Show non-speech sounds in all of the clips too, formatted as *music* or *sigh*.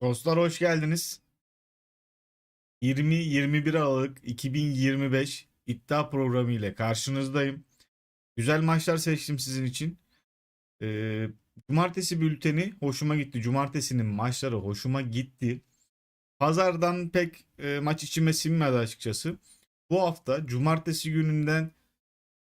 Dostlar hoş geldiniz. 20-21 Aralık 2025 iddia programı ile karşınızdayım. Güzel maçlar seçtim sizin için. Ee, cumartesi bülteni hoşuma gitti. Cumartesinin maçları hoşuma gitti. Pazardan pek e, maç içime sinmedi açıkçası. Bu hafta cumartesi gününden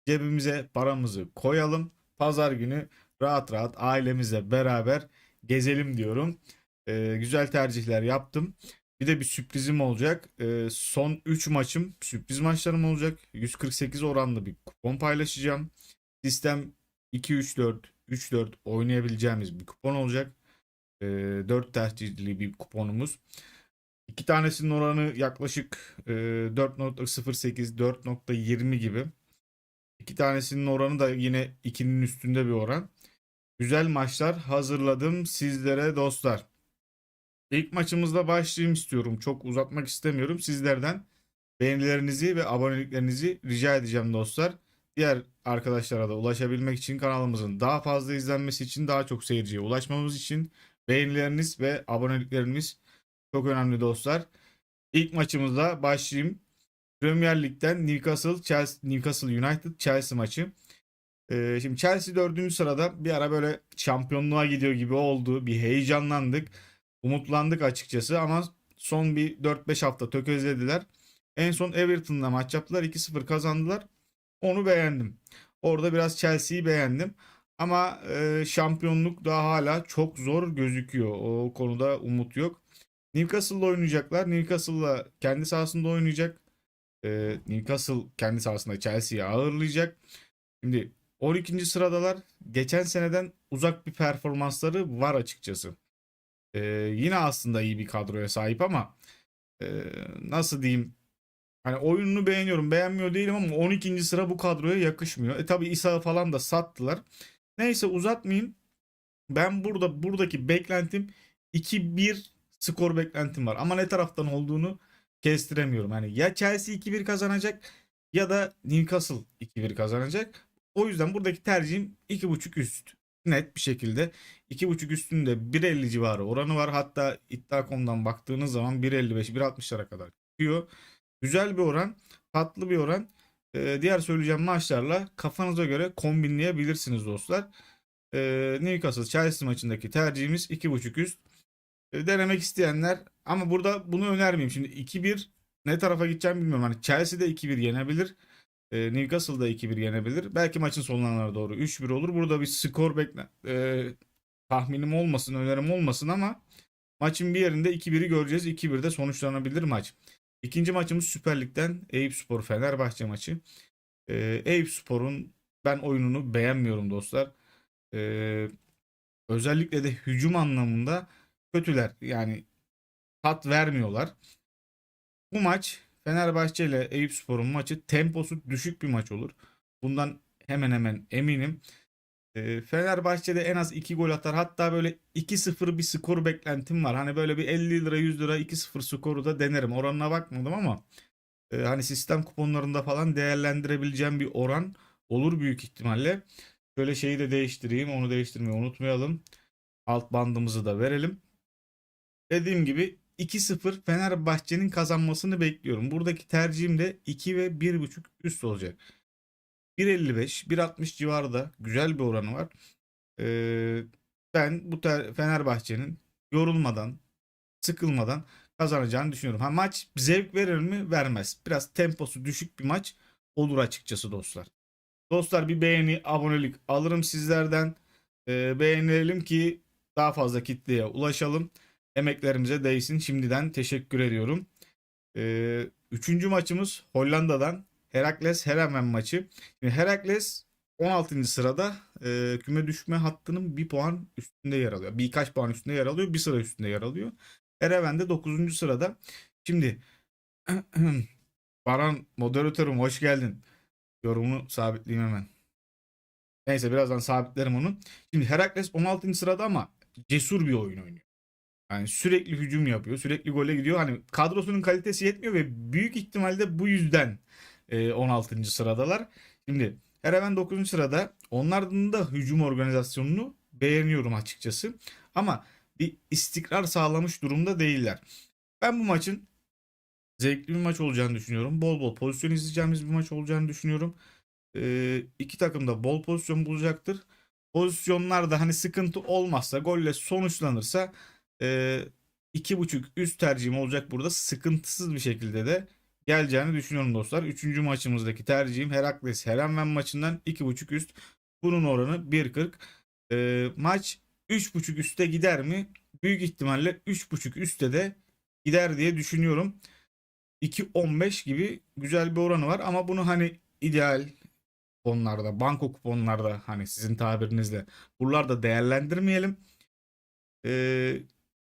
cebimize paramızı koyalım. Pazar günü rahat rahat ailemizle beraber gezelim diyorum. Ee, güzel tercihler yaptım. Bir de bir sürprizim olacak. Ee, son 3 maçım sürpriz maçlarım olacak. 148 oranlı bir kupon paylaşacağım. Sistem 2-3-4, 3-4 oynayabileceğimiz bir kupon olacak. Ee, 4 tercihli bir kuponumuz. İki tanesinin oranı yaklaşık e, 4.08, 4.20 gibi. İki tanesinin oranı da yine 2'nin üstünde bir oran. Güzel maçlar hazırladım sizlere dostlar. İlk maçımızda başlayayım istiyorum. Çok uzatmak istemiyorum. Sizlerden beğenilerinizi ve aboneliklerinizi rica edeceğim dostlar. Diğer arkadaşlara da ulaşabilmek için kanalımızın daha fazla izlenmesi için daha çok seyirciye ulaşmamız için beğenileriniz ve abonelikleriniz çok önemli dostlar. İlk maçımızda başlayayım. Premier Lig'den Newcastle, Chelsea, Newcastle United Chelsea maçı. Ee, şimdi Chelsea dördüncü sırada bir ara böyle şampiyonluğa gidiyor gibi oldu. Bir heyecanlandık. Umutlandık açıkçası ama son bir 4-5 hafta tökezlediler. En son Everton'la maç yaptılar. 2-0 kazandılar. Onu beğendim. Orada biraz Chelsea'yi beğendim. Ama e, şampiyonluk daha hala çok zor gözüküyor. O konuda umut yok. Newcastle'la oynayacaklar. Newcastle'la kendi sahasında oynayacak. E, Newcastle kendi sahasında Chelsea'yi ağırlayacak. Şimdi 12. sıradalar. Geçen seneden uzak bir performansları var açıkçası. Ee, yine aslında iyi bir kadroya sahip ama e, nasıl diyeyim hani oyununu beğeniyorum beğenmiyor değilim ama 12. sıra bu kadroya yakışmıyor. E tabi İsa falan da sattılar. Neyse uzatmayayım. Ben burada buradaki beklentim 2-1 skor beklentim var. Ama ne taraftan olduğunu kestiremiyorum. Hani ya Chelsea 2-1 kazanacak ya da Newcastle 2-1 kazanacak. O yüzden buradaki tercihim 2.5 üst. Net bir şekilde 2.5 üstünde 1.50 civarı oranı var. Hatta iddia.com'dan baktığınız zaman 1.55-1.60'lara kadar çıkıyor. Güzel bir oran, tatlı bir oran. Ee, diğer söyleyeceğim maçlarla kafanıza göre kombinleyebilirsiniz dostlar. Ee, Newcastle Chelsea maçındaki tercihimiz 2.5 üst. Ee, denemek isteyenler ama burada bunu önermeyeyim. Şimdi 2-1 ne tarafa gideceğim bilmiyorum. Hani Chelsea'de 2-1 yenebilir. E, Newcastle'da 2-1 yenebilir. Belki maçın sonlarına doğru 3-1 olur. Burada bir skor bekle e, tahminim olmasın, önerim olmasın ama maçın bir yerinde 2-1'i göreceğiz. 2-1'de sonuçlanabilir maç. İkinci maçımız Süper Lig'den Eyüp Spor Fenerbahçe maçı. E, Eyüp Spor'un ben oyununu beğenmiyorum dostlar. E, özellikle de hücum anlamında kötüler. Yani tat vermiyorlar. Bu maç Fenerbahçe ile Eyüpspor'un maçı temposu düşük bir maç olur. Bundan hemen hemen eminim. E, Fenerbahçe'de en az 2 gol atar. Hatta böyle 2-0 bir skor beklentim var. Hani böyle bir 50 lira 100 lira 2-0 skoru da denerim. Oranına bakmadım ama e, hani sistem kuponlarında falan değerlendirebileceğim bir oran olur büyük ihtimalle. Şöyle şeyi de değiştireyim. Onu değiştirmeyi unutmayalım. Alt bandımızı da verelim. Dediğim gibi 2-0 Fenerbahçe'nin kazanmasını bekliyorum. Buradaki tercihim de 2 ve 1.5 üst olacak. 1.55, 1.60 civarında güzel bir oranı var. Ee, ben bu Fenerbahçe'nin yorulmadan, sıkılmadan kazanacağını düşünüyorum. Ha maç zevk verir mi? Vermez. Biraz temposu düşük bir maç olur açıkçası dostlar. Dostlar bir beğeni, abonelik alırım sizlerden. Ee, beğenelim ki daha fazla kitleye ulaşalım. Emeklerimize değsin. Şimdiden teşekkür ediyorum. Ee, üçüncü maçımız Hollanda'dan Herakles Heremen maçı. Şimdi Herakles 16. sırada e, küme düşme hattının bir puan üstünde yer alıyor. Birkaç puan üstünde yer alıyor. Bir sıra üstünde yer alıyor. Ereven de 9. sırada. Şimdi *clears throat* Baran moderatörüm hoş geldin. Yorumunu sabitleyeyim hemen. Neyse birazdan sabitlerim onu. Şimdi Herakles 16. sırada ama cesur bir oyun oynuyor. Yani sürekli hücum yapıyor. Sürekli gole gidiyor. Hani kadrosunun kalitesi yetmiyor ve büyük ihtimalle bu yüzden e, 16. sıradalar. Şimdi Ereven 9. sırada. Onların da hücum organizasyonunu beğeniyorum açıkçası. Ama bir istikrar sağlamış durumda değiller. Ben bu maçın zevkli bir maç olacağını düşünüyorum. Bol bol pozisyon izleyeceğimiz bir maç olacağını düşünüyorum. Ee, iki takım da bol pozisyon bulacaktır. Pozisyonlarda hani sıkıntı olmazsa golle sonuçlanırsa e, iki buçuk üst tercihim olacak burada. Sıkıntısız bir şekilde de geleceğini düşünüyorum dostlar. Üçüncü maçımızdaki tercihim Herakles Herenven maçından iki buçuk üst. Bunun oranı 1.40. Ee, maç 3.5 üste gider mi? Büyük ihtimalle 3.5 üste de gider diye düşünüyorum. 2.15 gibi güzel bir oranı var ama bunu hani ideal kuponlarda, banko kuponlarda hani sizin tabirinizle buralarda değerlendirmeyelim. Ee,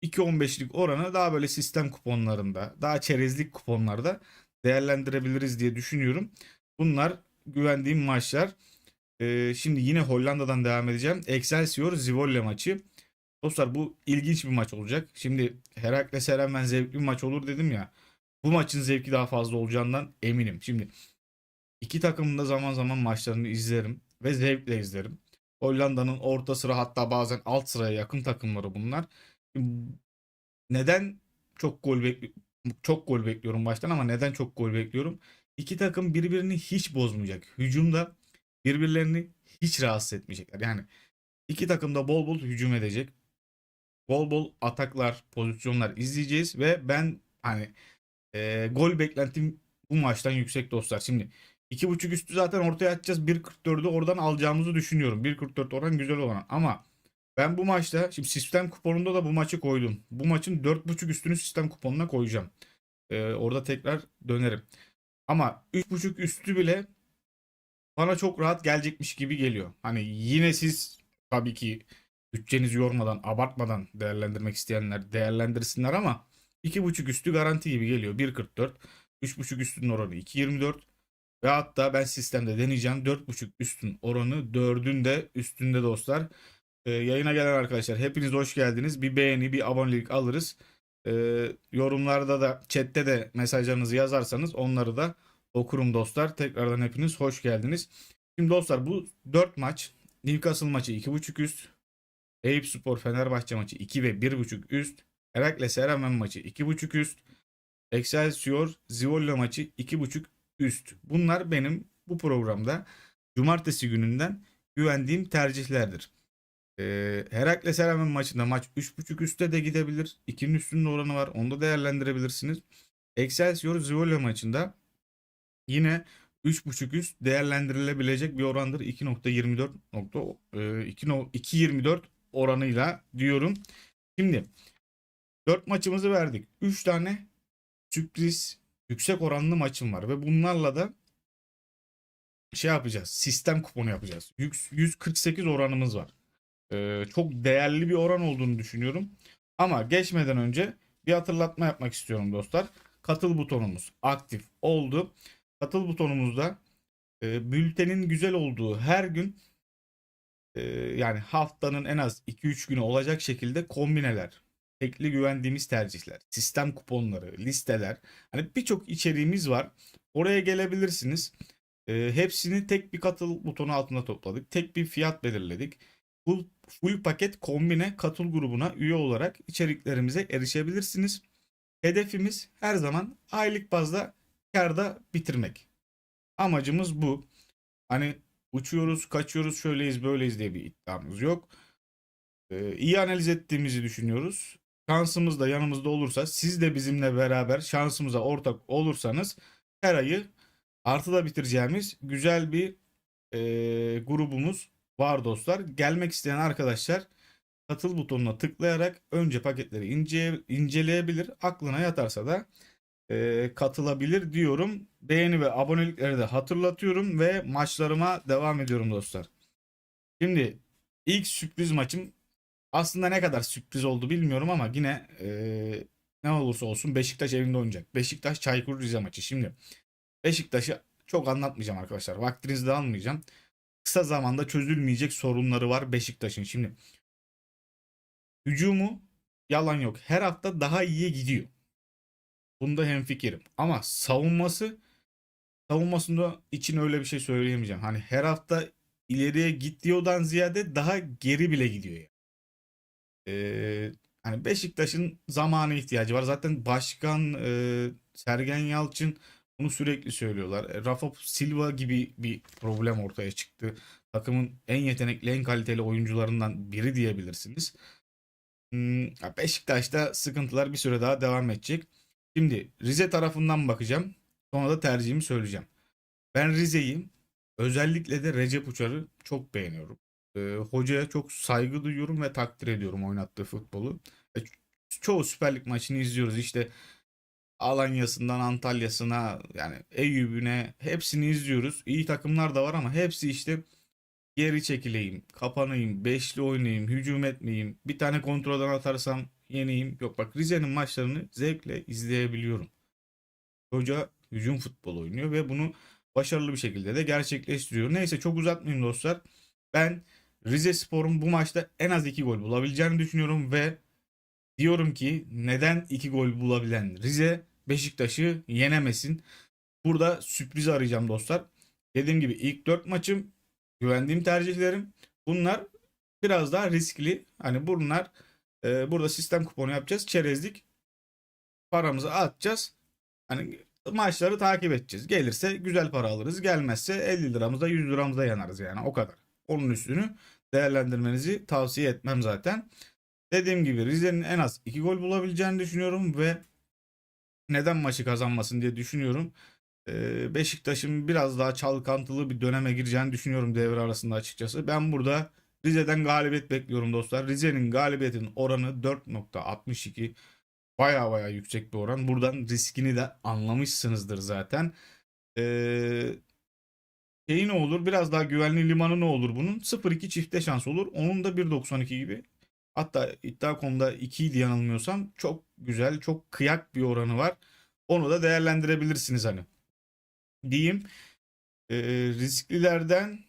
2.15'lik oranı daha böyle sistem kuponlarında, daha çerezlik kuponlarda değerlendirebiliriz diye düşünüyorum. Bunlar güvendiğim maçlar. Ee, şimdi yine Hollanda'dan devam edeceğim. Excelsior Zwolle maçı. Dostlar bu ilginç bir maç olacak. Şimdi Herakles Erenmen zevkli bir maç olur dedim ya. Bu maçın zevki daha fazla olacağından eminim. Şimdi iki takımın da zaman zaman maçlarını izlerim ve zevkle izlerim. Hollanda'nın orta sıra hatta bazen alt sıraya yakın takımları bunlar. Neden çok gol bekli çok gol bekliyorum baştan ama neden çok gol bekliyorum? İki takım birbirini hiç bozmayacak. Hücumda birbirlerini hiç rahatsız etmeyecekler. Yani iki takım da bol bol hücum edecek. Bol bol ataklar, pozisyonlar izleyeceğiz ve ben hani e, gol beklentim bu maçtan yüksek dostlar. Şimdi 2.5 üstü zaten ortaya atacağız. 1.44'ü oradan alacağımızı düşünüyorum. 1.44 oran güzel olan ama ben bu maçta şimdi sistem kuponunda da bu maçı koydum. Bu maçın 4.5 üstünü sistem kuponuna koyacağım. Ee, orada tekrar dönerim. Ama 3.5 üstü bile bana çok rahat gelecekmiş gibi geliyor. Hani yine siz tabii ki bütçenizi yormadan, abartmadan değerlendirmek isteyenler değerlendirsinler ama 2.5 üstü garanti gibi geliyor. 1.44. 3.5 üstünün oranı 2.24. Ve hatta ben sistemde deneyeceğim. 4.5 üstün oranı 4'ün de üstünde dostlar. Ee, yayına gelen arkadaşlar hepiniz hoş geldiniz. Bir beğeni, bir abonelik alırız. Ee, yorumlarda da, chatte de mesajlarınızı yazarsanız onları da okurum dostlar. Tekrardan hepiniz hoş geldiniz. Şimdi dostlar bu 4 maç. Newcastle maçı 2.5 üst. Eyüp Spor Fenerbahçe maçı 2 ve 1.5 üst. Herakles Eremen maçı 2.5 üst. Excelsior Zwolle maçı 2.5 üst. Bunlar benim bu programda cumartesi gününden güvendiğim tercihlerdir. Ee, Herakles Eremen maçında maç 3.5 üstte de gidebilir. 2'nin üstünde oranı var. Onu da değerlendirebilirsiniz. Excelsior Zwolle maçında yine 3.5 üst değerlendirilebilecek bir orandır. 2.24 2.24 oranıyla diyorum. Şimdi 4 maçımızı verdik. 3 tane sürpriz yüksek oranlı maçım var ve bunlarla da şey yapacağız. Sistem kuponu yapacağız. 148 oranımız var. Ee, çok değerli bir oran olduğunu düşünüyorum. Ama geçmeden önce bir hatırlatma yapmak istiyorum dostlar. Katıl butonumuz aktif oldu. Katıl butonumuzda e, bültenin güzel olduğu her gün e, yani haftanın en az 2-3 günü olacak şekilde kombineler, tekli güvendiğimiz tercihler, sistem kuponları, listeler. Hani birçok içeriğimiz var. Oraya gelebilirsiniz. E, hepsini tek bir katıl butonu altında topladık. Tek bir fiyat belirledik. Full, full paket kombine katıl grubuna üye olarak içeriklerimize erişebilirsiniz. Hedefimiz her zaman aylık bazda karda bitirmek. Amacımız bu. Hani uçuyoruz, kaçıyoruz, şöyleyiz, böyleyiz diye bir iddiamız yok. Ee, iyi analiz ettiğimizi düşünüyoruz. Şansımız da yanımızda olursa, siz de bizimle beraber şansımıza ortak olursanız her ayı artıda bitireceğimiz güzel bir e, grubumuz var dostlar. Gelmek isteyen arkadaşlar katıl butonuna tıklayarak önce paketleri ince, inceleyebilir. Aklına yatarsa da e, katılabilir diyorum. Beğeni ve abonelikleri de hatırlatıyorum ve maçlarıma devam ediyorum dostlar. Şimdi ilk sürpriz maçım aslında ne kadar sürpriz oldu bilmiyorum ama yine e, ne olursa olsun Beşiktaş evinde oynayacak. Beşiktaş Çaykur Rize maçı. Şimdi Beşiktaş'ı çok anlatmayacağım arkadaşlar. Vaktinizi de almayacağım. Kısa zamanda çözülmeyecek sorunları var Beşiktaş'ın. Şimdi hücumu yalan yok. Her hafta daha iyiye gidiyor. Bunda hemfikirim. Ama savunması savunmasında için öyle bir şey söyleyemeyeceğim. Hani her hafta ileriye gittiğinden ziyade daha geri bile gidiyor yani. Ee, hani Beşiktaş'ın zamana ihtiyacı var. Zaten başkan e, Sergen Yalçın bunu sürekli söylüyorlar. E, Rafa Silva gibi bir problem ortaya çıktı. Takımın en yetenekli, en kaliteli oyuncularından biri diyebilirsiniz. Hmm, Beşiktaş'ta sıkıntılar bir süre daha devam edecek. Şimdi Rize tarafından bakacağım. Sonra da tercihimi söyleyeceğim. Ben Rize'yi özellikle de Recep Uçar'ı çok beğeniyorum. Ee, hocaya çok saygı duyuyorum ve takdir ediyorum oynattığı futbolu. E, ço- çoğu Süper Lig maçını izliyoruz. İşte Alanya'sından Antalya'sına yani Eyüp'üne hepsini izliyoruz. İyi takımlar da var ama hepsi işte geri çekileyim, kapanayım, beşli oynayayım, hücum etmeyeyim, bir tane kontrolden atarsam yeneyim. Yok bak Rize'nin maçlarını zevkle izleyebiliyorum. Hoca hücum futbolu oynuyor ve bunu başarılı bir şekilde de gerçekleştiriyor. Neyse çok uzatmayayım dostlar. Ben Rize Spor'un bu maçta en az 2 gol bulabileceğini düşünüyorum ve diyorum ki neden 2 gol bulabilen Rize Beşiktaş'ı yenemesin. Burada sürpriz arayacağım dostlar. Dediğim gibi ilk 4 maçım güvendiğim tercihlerim. Bunlar biraz daha riskli. Hani bunlar e, burada sistem kuponu yapacağız. Çerezlik paramızı atacağız. Hani maçları takip edeceğiz. Gelirse güzel para alırız. Gelmezse 50 liramızda 100 liramızda yanarız yani o kadar. Onun üstünü değerlendirmenizi tavsiye etmem zaten. Dediğim gibi Rize'nin en az 2 gol bulabileceğini düşünüyorum ve neden maçı kazanmasın diye düşünüyorum. Ee, Beşiktaş'ın biraz daha çalkantılı bir döneme gireceğini düşünüyorum devre arasında açıkçası. Ben burada Rize'den galibiyet bekliyorum dostlar. Rize'nin galibiyetin oranı 4.62. Baya baya yüksek bir oran. Buradan riskini de anlamışsınızdır zaten. Ee, şeyi ne olur? Biraz daha güvenli limanı ne olur bunun? 0-2 çifte şans olur. Onun da 1.92 gibi. Hatta iddia.com'da 2 idi yanılmıyorsam. Çok güzel, çok kıyak bir oranı var. Onu da değerlendirebilirsiniz hani. Diyeyim. Ee, risklilerden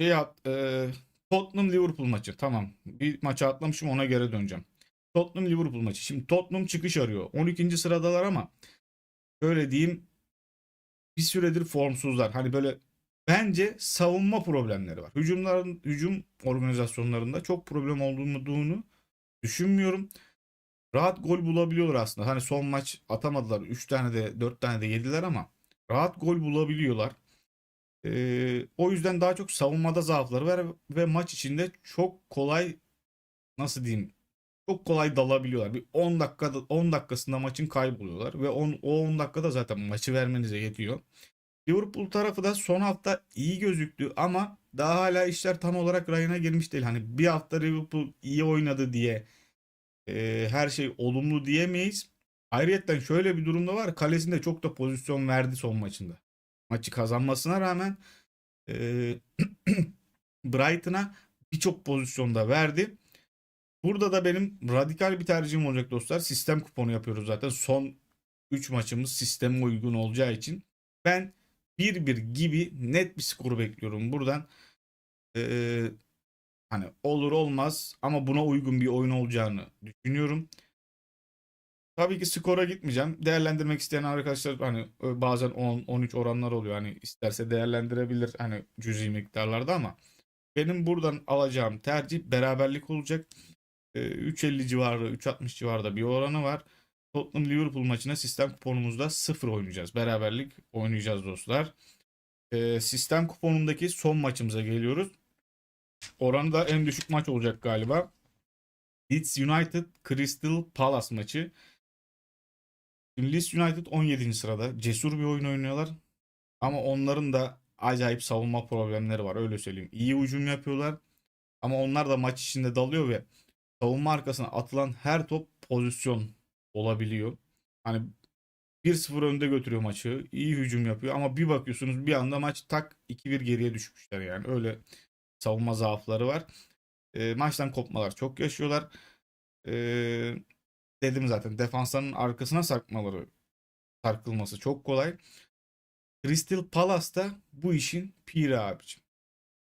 şey at, e, Tottenham Liverpool maçı. Tamam. Bir maça atlamışım ona göre döneceğim. Tottenham Liverpool maçı. Şimdi Tottenham çıkış arıyor. 12. sıradalar ama şöyle diyeyim bir süredir formsuzlar. Hani böyle bence savunma problemleri var. Hücumların hücum organizasyonlarında çok problem olduğunu düşünmüyorum. Rahat gol bulabiliyorlar aslında. Hani son maç atamadılar. 3 tane de 4 tane de yediler ama rahat gol bulabiliyorlar. Ee, o yüzden daha çok savunmada zaafları var ve maç içinde çok kolay nasıl diyeyim çok kolay dalabiliyorlar. Bir 10 dakikada 10 dakikasında maçın kayboluyorlar ve 10 o 10 dakikada zaten maçı vermenize yetiyor. Liverpool tarafı da son hafta iyi gözüktü ama daha hala işler tam olarak rayına girmiş değil. Hani bir hafta Liverpool iyi oynadı diye e, her şey olumlu diyemeyiz. Ayrıyeten şöyle bir durumda var. Kalesinde çok da pozisyon verdi son maçında. Maçı kazanmasına rağmen e, *clears throat* Brighton'a birçok pozisyonda verdi. Burada da benim radikal bir tercihim olacak dostlar. Sistem kuponu yapıyoruz zaten. Son 3 maçımız sisteme uygun olacağı için. Ben 1-1 gibi net bir skoru bekliyorum buradan. Ee, hani olur olmaz ama buna uygun bir oyun olacağını düşünüyorum. Tabii ki skora gitmeyeceğim. Değerlendirmek isteyen arkadaşlar hani e, bazen 10-13 oranlar oluyor. Hani isterse değerlendirebilir hani cüzi miktarlarda ama benim buradan alacağım tercih beraberlik olacak. Ee, 3.50 civarı, 3.60 civarında bir oranı var. Tottenham Liverpool maçına sistem kuponumuzda 0 oynayacağız. Beraberlik oynayacağız dostlar. Ee, sistem kuponundaki son maçımıza geliyoruz. Oranı da en düşük maç olacak galiba. Leeds United Crystal Palace maçı. Şimdi Leeds United 17. sırada. Cesur bir oyun oynuyorlar. Ama onların da acayip savunma problemleri var öyle söyleyeyim. İyi hücum yapıyorlar. Ama onlar da maç içinde dalıyor ve savunma arkasına atılan her top pozisyon olabiliyor. Hani 1-0 önde götürüyor maçı. iyi hücum yapıyor ama bir bakıyorsunuz bir anda maç tak 2-1 geriye düşmüşler yani. Öyle savunma zaafları var. E, maçtan kopmalar çok yaşıyorlar. E, dedim zaten defansların arkasına sarkmaları sarkılması çok kolay. Crystal Palace'da bu işin piri abicim.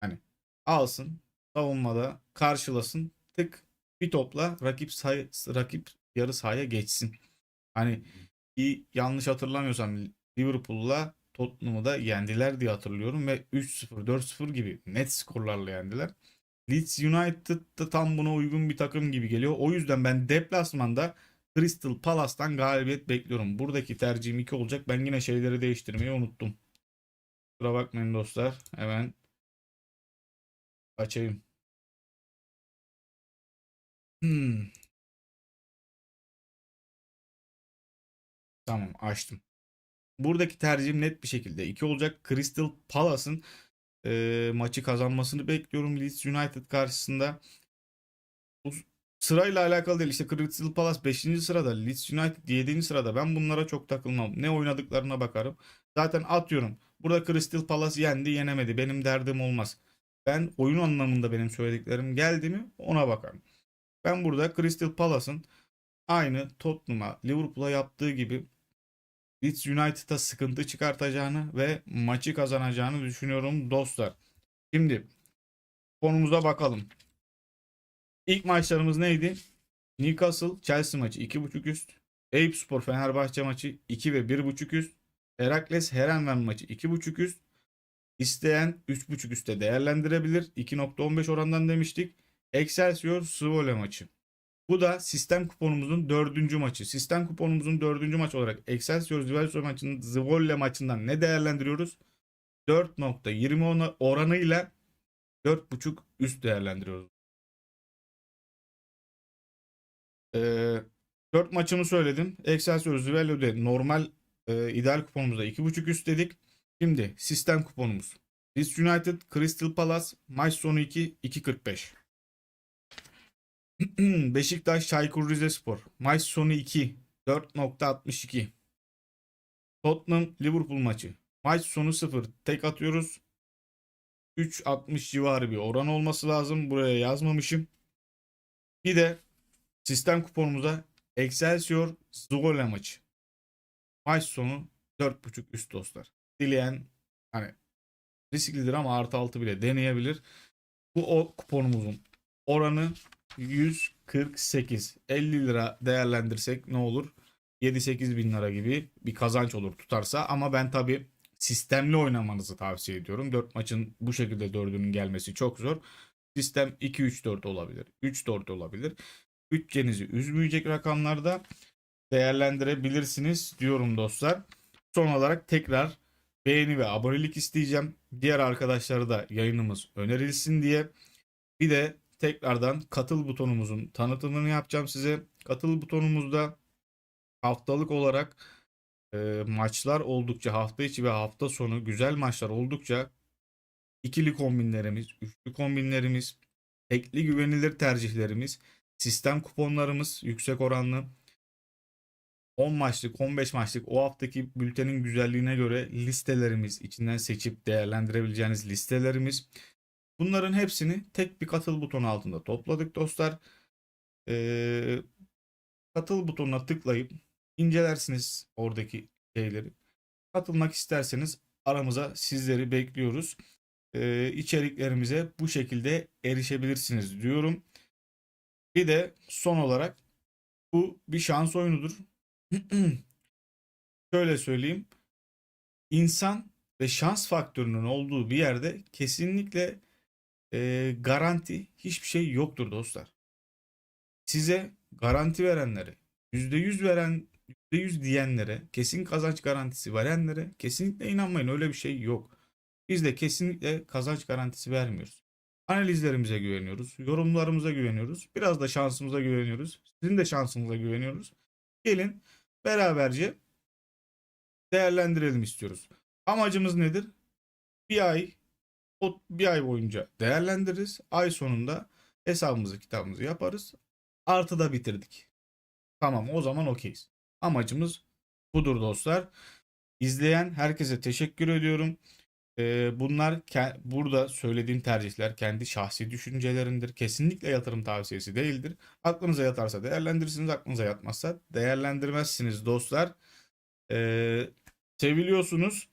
Hani alsın savunmada karşılasın tık bir topla rakip say rakip yarı sahaya geçsin. Hani bir yanlış hatırlamıyorsam Liverpool'la Tottenham'ı da yendiler diye hatırlıyorum ve 3-0 4-0 gibi net skorlarla yendiler. Leeds United da tam buna uygun bir takım gibi geliyor. O yüzden ben deplasmanda Crystal Palace'tan galibiyet bekliyorum. Buradaki tercihim 2 olacak. Ben yine şeyleri değiştirmeyi unuttum. Kusura bakmayın dostlar. Hemen açayım. Hmm. Tamam açtım. Buradaki tercihim net bir şekilde 2 olacak. Crystal Palace'ın e, maçı kazanmasını bekliyorum Leeds United karşısında. Bu sırayla alakalı değil. İşte Crystal Palace 5. sırada, Leeds United 7. sırada. Ben bunlara çok takılmam. Ne oynadıklarına bakarım. Zaten atıyorum. Burada Crystal Palace yendi, yenemedi. Benim derdim olmaz. Ben oyun anlamında benim söylediklerim geldi mi ona bakarım. Ben burada Crystal Palace'ın aynı Tottenham'a, Liverpool'a yaptığı gibi Leeds United'a sıkıntı çıkartacağını ve maçı kazanacağını düşünüyorum dostlar. Şimdi konumuza bakalım. İlk maçlarımız neydi? Newcastle Chelsea maçı 2.5 üst. Eyüp Spor Fenerbahçe maçı 2 ve 1.5 üst. Herakles Herenven maçı 2.5 üst. İsteyen 3.5 üstte değerlendirebilir. 2.15 orandan demiştik. Excelsior Svole maçı. Bu da sistem kuponumuzun dördüncü maçı. Sistem kuponumuzun dördüncü maç olarak Excelsior Zwolle maçının Zwolle maçından ne değerlendiriyoruz? 4.20 oranıyla 4.5 üst değerlendiriyoruz. Ee, 4 maçımı söyledim. Excelsior Zwolle normal e, ideal kuponumuzda 2.5 üst dedik. Şimdi sistem kuponumuz. Leeds United, Crystal Palace, maç sonu 2, 2.45. *clears throat* Beşiktaş Çaykur Rizespor. Maç sonu 2. 4.62. Tottenham Liverpool maçı. Maç sonu 0. Tek atıyoruz. 3.60 civarı bir oran olması lazım. Buraya yazmamışım. Bir de sistem kuponumuza Excelsior Zwolle maçı. Maç sonu 4.5 üst dostlar. Dileyen hani risklidir ama artı 6 bile deneyebilir. Bu o kuponumuzun oranı 148. 50 lira değerlendirsek ne olur? 7-8 bin lira gibi bir kazanç olur tutarsa ama ben tabi sistemli oynamanızı tavsiye ediyorum. 4 maçın bu şekilde 4'ünün gelmesi çok zor. Sistem 2-3-4 olabilir. 3-4 olabilir. Bütçenizi üzmeyecek rakamlarda değerlendirebilirsiniz diyorum dostlar. Son olarak tekrar beğeni ve abonelik isteyeceğim. Diğer arkadaşlara da yayınımız önerilsin diye. Bir de tekrardan katıl butonumuzun tanıtımını yapacağım size. Katıl butonumuzda haftalık olarak e, maçlar oldukça hafta içi ve hafta sonu güzel maçlar oldukça ikili kombinlerimiz, üçlü kombinlerimiz, tekli güvenilir tercihlerimiz, sistem kuponlarımız yüksek oranlı 10 maçlık, 15 maçlık o haftaki bültenin güzelliğine göre listelerimiz, içinden seçip değerlendirebileceğiniz listelerimiz. Bunların hepsini tek bir katıl butonu altında topladık dostlar. Ee, katıl butonuna tıklayıp incelersiniz oradaki şeyleri. Katılmak isterseniz aramıza sizleri bekliyoruz. Ee, içeriklerimize bu şekilde erişebilirsiniz diyorum. Bir de son olarak bu bir şans oyunudur. *clears throat* Şöyle söyleyeyim. İnsan ve şans faktörünün olduğu bir yerde kesinlikle e, garanti hiçbir şey yoktur dostlar. Size garanti verenlere, %100 veren, %100 diyenlere, kesin kazanç garantisi verenlere kesinlikle inanmayın. Öyle bir şey yok. Biz de kesinlikle kazanç garantisi vermiyoruz. Analizlerimize güveniyoruz, yorumlarımıza güveniyoruz, biraz da şansımıza güveniyoruz. Sizin de şansınıza güveniyoruz. Gelin beraberce değerlendirelim istiyoruz. Amacımız nedir? Bir ay o bir ay boyunca değerlendiririz. Ay sonunda hesabımızı kitabımızı yaparız. Artı da bitirdik. Tamam o zaman okeyiz. Amacımız budur dostlar. İzleyen herkese teşekkür ediyorum. Ee, bunlar burada söylediğim tercihler kendi şahsi düşüncelerindir. Kesinlikle yatırım tavsiyesi değildir. Aklınıza yatarsa değerlendirirsiniz, aklınıza yatmazsa değerlendirmezsiniz dostlar. Ee, seviliyorsunuz.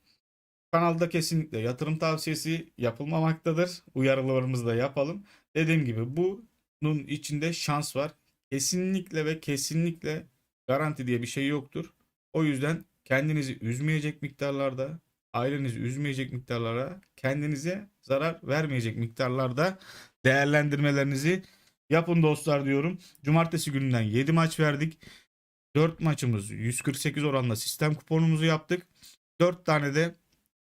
Kanalda kesinlikle yatırım tavsiyesi yapılmamaktadır. Uyarılarımızı da yapalım. Dediğim gibi bunun içinde şans var. Kesinlikle ve kesinlikle garanti diye bir şey yoktur. O yüzden kendinizi üzmeyecek miktarlarda, ailenizi üzmeyecek miktarlara, kendinize zarar vermeyecek miktarlarda değerlendirmelerinizi yapın dostlar diyorum. Cumartesi gününden 7 maç verdik. 4 maçımız 148 oranla sistem kuponumuzu yaptık. 4 tane de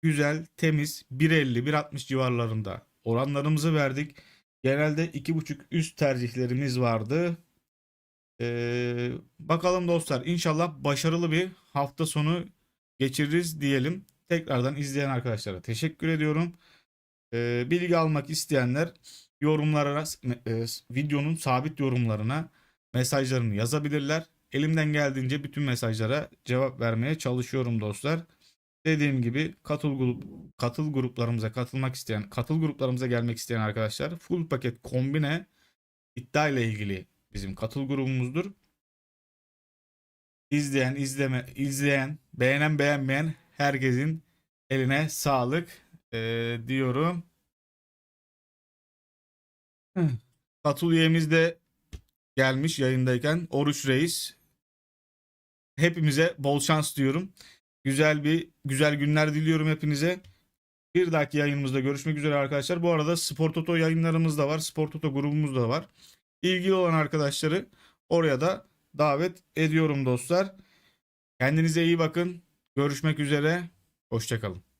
güzel, temiz 1.50 1.60 civarlarında oranlarımızı verdik. Genelde 2.5 üst tercihlerimiz vardı. Ee, bakalım dostlar inşallah başarılı bir hafta sonu geçiririz diyelim. Tekrardan izleyen arkadaşlara teşekkür ediyorum. Ee, bilgi almak isteyenler yorumlara e, videonun sabit yorumlarına mesajlarını yazabilirler. Elimden geldiğince bütün mesajlara cevap vermeye çalışıyorum dostlar. Dediğim gibi katıl grup katıl gruplarımıza katılmak isteyen, katıl gruplarımıza gelmek isteyen arkadaşlar full paket kombine iddia ile ilgili bizim katıl grubumuzdur. İzleyen, izleme, izleyen, beğenen, beğenmeyen herkesin eline sağlık ee, diyorum. Katıl üyemiz de gelmiş yayındayken Oruç Reis. Hepimize bol şans diyorum. Güzel bir güzel günler diliyorum hepinize. Bir dahaki yayınımızda görüşmek üzere arkadaşlar. Bu arada Spor Toto yayınlarımız da var. Spor Toto grubumuz da var. İlgili olan arkadaşları oraya da davet ediyorum dostlar. Kendinize iyi bakın. Görüşmek üzere. Hoşçakalın.